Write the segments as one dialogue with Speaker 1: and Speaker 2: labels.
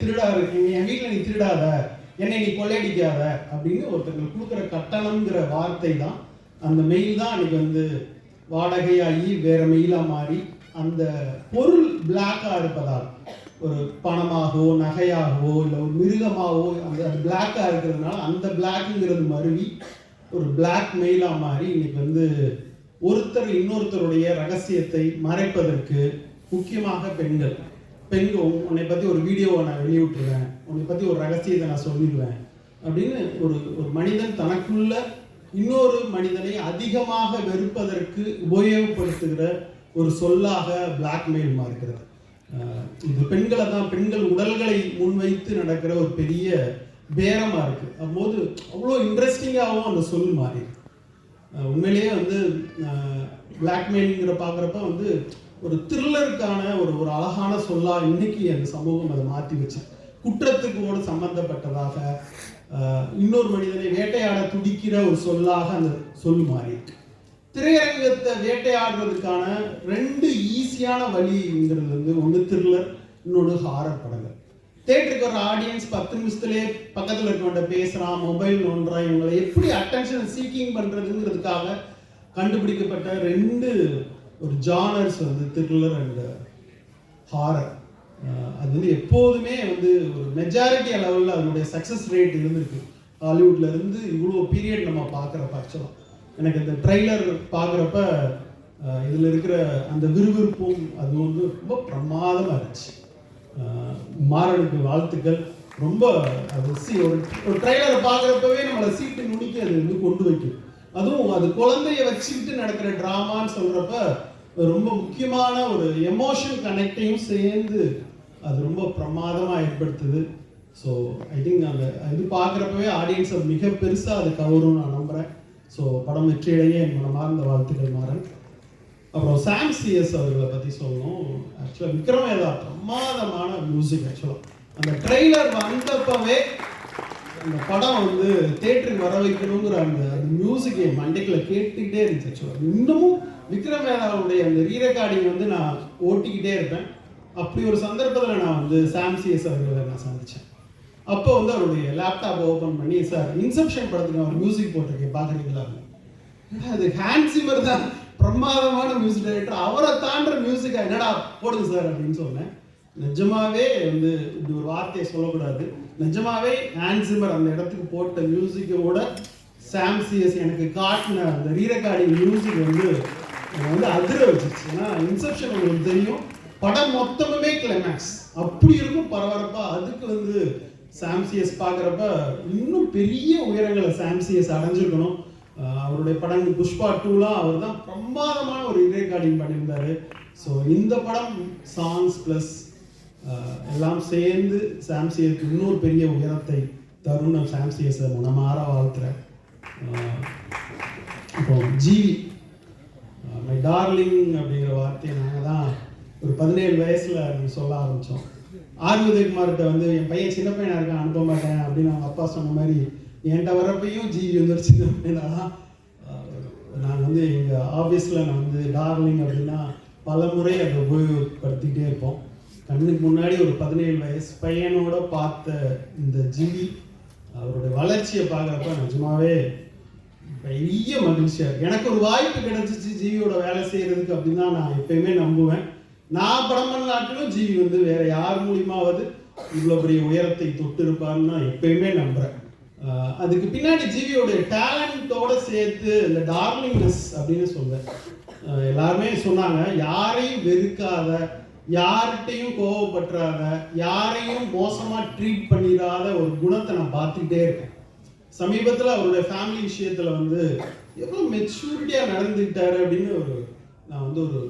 Speaker 1: திருடா இருக்கீங்க என் வீட்டில் நீ திருடாத என்னை நீ கொள்ளையடிக்காத அப்படின்னு ஒருத்தங்களுக்கு கொடுக்குற கட்டணம்ங்கிற வார்த்தை தான் அந்த மெயில் தான் அன்னைக்கு வந்து வாடகையாகி வேற மெயிலாக மாறி அந்த பொருள் பிளாக்காக இருப்பதால் ஒரு பணமாகவோ நகையாகவோ இல்லை ஒரு மிருகமாகவோ அந்த அது இருக்கிறதுனால அந்த பிளாக்குங்கிறது மருவி ஒரு பிளாக் மெயிலாக மாறி இன்னைக்கு வந்து ஒருத்தர் இன்னொருத்தருடைய ரகசியத்தை மறைப்பதற்கு முக்கியமாக பெண்கள் பெண்கள் உன்னை பற்றி ஒரு வீடியோவை நான் வெளியிட்டுருவேன். உன்னை பற்றி ஒரு ரகசியத்தை நான் சொல்லிடுவேன். அப்படின்னு ஒரு ஒரு மனிதன் தனக்குள்ள இன்னொரு மனிதனை அதிகமாக வெறுப்பதற்கு உபயோகப்படுத்துகிற ஒரு சொல்லாக பிளாக்மெயில் மாறுகிறது. இது பெண்களை தான் பெண்கள் உடல்களை முன்வைத்து நடக்கிற ஒரு பெரிய பேரமாக இருக்குது அப்போது அவ்வளோ இன்ட்ரெஸ்டிங்காகவும் அந்த சொல் மாறி உண்மையிலேயே வந்து பிளாக்மெயிலிங்கிற பார்க்குறப்ப வந்து ஒரு த்ரில்லருக்கான ஒரு ஒரு அழகான சொல்லா இன்னைக்கு அந்த சமூகம் அதை மாற்றி வச்சு குற்றத்துக்கோடு சம்பந்தப்பட்டதாக இன்னொரு மனிதனை வேட்டையாட துடிக்கிற ஒரு சொல்லாக அந்த சொல் மாறி இருக்கு. திரையரங்கத்தை வேட்டையாடுறதுக்கான ரெண்டு ஈஸியான வழிங்கிறது வந்து ஒன்று த்ரில்லர் இன்னொன்று ஹாரர் படங்கள் தேட்டருக்கு வர ஆடியன்ஸ் பத்து நிமிஷத்துலேயே பக்கத்தில் இருக்கவன்ட்ட பேசுகிறான் மொபைல் நோண்டுறான் இவங்களை எப்படி அட்டென்ஷன் சீக்கிங் பண்ணுறதுங்கிறதுக்காக கண்டுபிடிக்கப்பட்ட ரெண்டு ஒரு ஜானர்ஸ் வந்து த்ரில்லர் அண்ட் ஹாரர். அது வந்து எப்போதுமே வந்து ஒரு மெஜாரிட்டி லெவலில் அதனுடைய சக்ஸஸ் ரேட் இருந்திருக்கு ஹாலிவுட்லேருந்து இவ்வளோ பீரியட் நம்ம பார்க்குறப்ப ஆக்சுவலாக எனக்கு இந்த ட்ரைலர் பார்க்குறப்ப இதில் இருக்கிற அந்த விறுவிறுப்பும் அது வந்து ரொம்ப பிரமாதமாக இருந்துச்சு. மாறனுக்கு வாழ்த்துக்கள். ரொம்ப அது சி ஒரு ட்ரெய்லரை ட்ரைலரை பார்க்குறப்பவே நம்மளை சீட்டு நுனிக்கு அது வந்து கொண்டு வைக்கும். அதுவும் அது குழந்தைய வச்சுக்கிட்டு நடக்கிற ட்ராமான்னு சொல்கிறப்ப ரொம்ப முக்கியமான ஒரு எமோஷன் கனெக்டையும் சேர்ந்து அது ரொம்ப பிரமாதமாக ஏற்படுத்துது. ஸோ ஐ திங்க் அந்த இது பார்க்குறப்பவே ஆடியன்ஸை மிக பெருசாக அது கவரும் நான் நம்புகிறேன் ஸோ படம் வெற்றியடைய என் மனமார்ந்த வாழ்த்துக்கள் மாறன். அப்புறம் சாம் சிஎஸ் அவர்களை பற்றி சொல்லணும். ஆக்சுவலாக விக்ரமேதா பிரமாதமான மியூசிக் ஆக்சுவலாக அந்த ட்ரெய்லர் வந்தப்பவே அந்த படம் வந்து தேட்டருக்கு வர வைக்கணுங்கிற அந்த மியூசிக் என் மண்டைக்குள்ள கேட்டுக்கிட்டே இருந்துச்சு. ஆக்சுவலாக இன்னமும் விக்ரமேதாவுடைய அந்த ரீரெக்கார்டிங் வந்து நான் ஓட்டிக்கிட்டே இருப்பேன். அப்படி ஒரு சந்தர்ப்பத்தில் நான் வந்து சாம்சிஎஸ் அவர்களை நான் சந்தித்தேன் அப்போ வந்து அவருடைய லேப்டாப் ஓப்பன் பண்ணி சார் இன்செப்ஷன் படத்துக்கு அவர் மியூசிக் போட்டிருக்கேன் பார்க்குறீங்களா அது ஹேண்ட் சிம்மர் தான். பிரமாதமான மியூசிக் டைரக்டர் அவரை தாண்டுற மியூசிக்காக என்னடா போடுங்க சார்? அப்படின்னு சொன்னேன். நிஜமாவே வந்து இப்படி ஒரு வார்த்தையை சொல்லக்கூடாது. நிஜமாவே ஹேண்ட் சிம்மர் அந்த இடத்துக்கு போட்ட மியூசிக்கோட சாம்சியஸ் எனக்கு காட்டின அந்த ரீரெக்கார்டிங் மியூசிக் வந்து என்னை வந்து அதிர வச்சிருச்சு. ஏன்னா இன்செப்ஷன் உங்களுக்கு தெரியும். படம் மொத்தமுமே கிளைமேக்ஸ் அப்படி இருக்கும் பரபரப்பா. அதுக்கு வந்து சாம்சிஎஸ் பார்க்குறப்ப இன்னும் பெரிய உயரங்களை சாம்சிஎஸ் அடைஞ்சிருக்கணும். அவருடைய படங்கள் புஷ்பா டூலாம் அவர் தான் பிரமாதமான ஒரு ரீரெக்கார்டிங் பண்ணியிருந்தாரு. ஸோ இந்த படம் சாங்ஸ் ப்ளஸ் எல்லாம் சேர்ந்து சாம்சியருக்கு இன்னொரு பெரிய உயரத்தை தரும் நான் சாம்சிஎஸை மனமாற வாழ்த்துறேன். இப்போ ஜிவி மை டார்லிங் அப்படிங்கிற வார்த்தையை நாங்கள் தான் ஒரு பதினேழு வயசில் சொல்ல ஆரம்பித்தோம் ஆர் உதயகுமார்கிட்ட வந்து என் பையன் சின்ன பையனாக இருக்கான் அனுப்ப மாட்டேன் அப்படின்னு அவங்க அப்பா சொன்ன மாதிரி என்கிட்ட வரப்பையும் ஜிவி வந்து ஒரு சின்ன நான் வந்து எங்கள் ஆஃபீஸில் நான் வந்து டார்லிங் அப்படின்னா பல முறை அதை உபயோகப்படுத்திக்கிட்டே இருப்போம். கண்ணுக்கு முன்னாடி ஒரு பதினேழு வயசு பையனோட பார்த்த இந்த ஜிவி அவருடைய வளர்ச்சியை பார்க்குறப்ப நிஜமாவே பெரிய மகிழ்ச்சியாக இருக்கு. எனக்கு ஒரு வாய்ப்பு கிடைச்சிச்சு ஜீவியோட வேலை செய்யறதுக்கு அப்படின்னு தான் நான் எப்பயுமே நம்புவேன். நான் படம் பண்ணாட்டிலும் ஜீவி வந்து வேற யார் மூலியமாவது இவ்வளோ பெரிய உயரத்தை தொட்டு இருப்பான்னு நான் எப்பயுமே நம்புறேன். அதுக்கு பின்னாடி ஜீவியோட டேலண்டோட சேர்த்து இந்த டார்லிங்னஸ் அப்படின்னு சொல்லுவேன் எல்லாருமே சொன்னாங்க யாரையும் வெறுக்காத யார்கிட்டையும் கோவப்பட்டுறாத யாரையும் மோசமாக ட்ரீட் பண்ணிடாத ஒரு குணத்தை நான் பார்த்துக்கிட்டே இருக்கேன். சமீபத்தில் அவருடைய ஃபேமிலி விஷயத்தில் வந்து எவ்வளோ மெச்சூரிட்டியாக நடந்துக்கிட்டாரு? அப்படின்னு ஒரு நான் வந்து ஒரு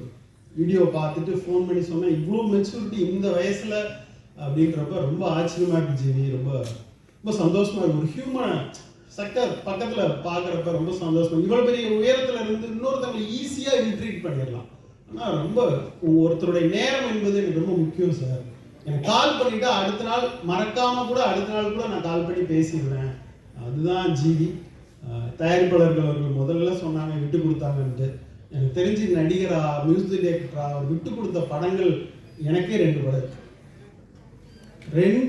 Speaker 1: வீடியோ பார்த்துட்டு ஃபோன் பண்ணி சொன்னேன். இவ்வளோ மெச்சூரிட்டி இந்த வயசில்? அப்படின்றப்ப ரொம்ப ஆச்சரியமாக இருந்துச்சு ரொம்ப ரொம்ப சந்தோஷமாக இருக்கும் ஒரு ஹியூமனை சக்கர் பக்கத்தில் பார்க்குறப்ப ரொம்ப சந்தோஷமா. இவ்வளோ பெரிய உயரத்தில் இருந்து இன்னொருத்தவங்களை ஈஸியாக இன்ட்ரீட் பண்ணிடலாம். ஆனால் ரொம்ப ஒருத்தருடைய நேரம் என்பது எனக்கு ரொம்ப முக்கியம் சார் எனக்கு கால் பண்ணிவிட்டு அடுத்த நாள் மறக்காமல் கூட அடுத்த நாள் கூட நான் கால் பண்ணி பேசிடுவேன். அதுதான் ஜீவி. தயாரிப்பாளர்கள் அவர்கள் முதல்ல சொன்னாங்க விட்டு கொடுத்தாங்கன்ட்டு. எனக்கு தெரிஞ்சு நடிகரா மியூசிக் டைரக்டரா அவர் விட்டு கொடுத்த படங்கள் எனக்கே ரெண்டு படம் ரெண்டு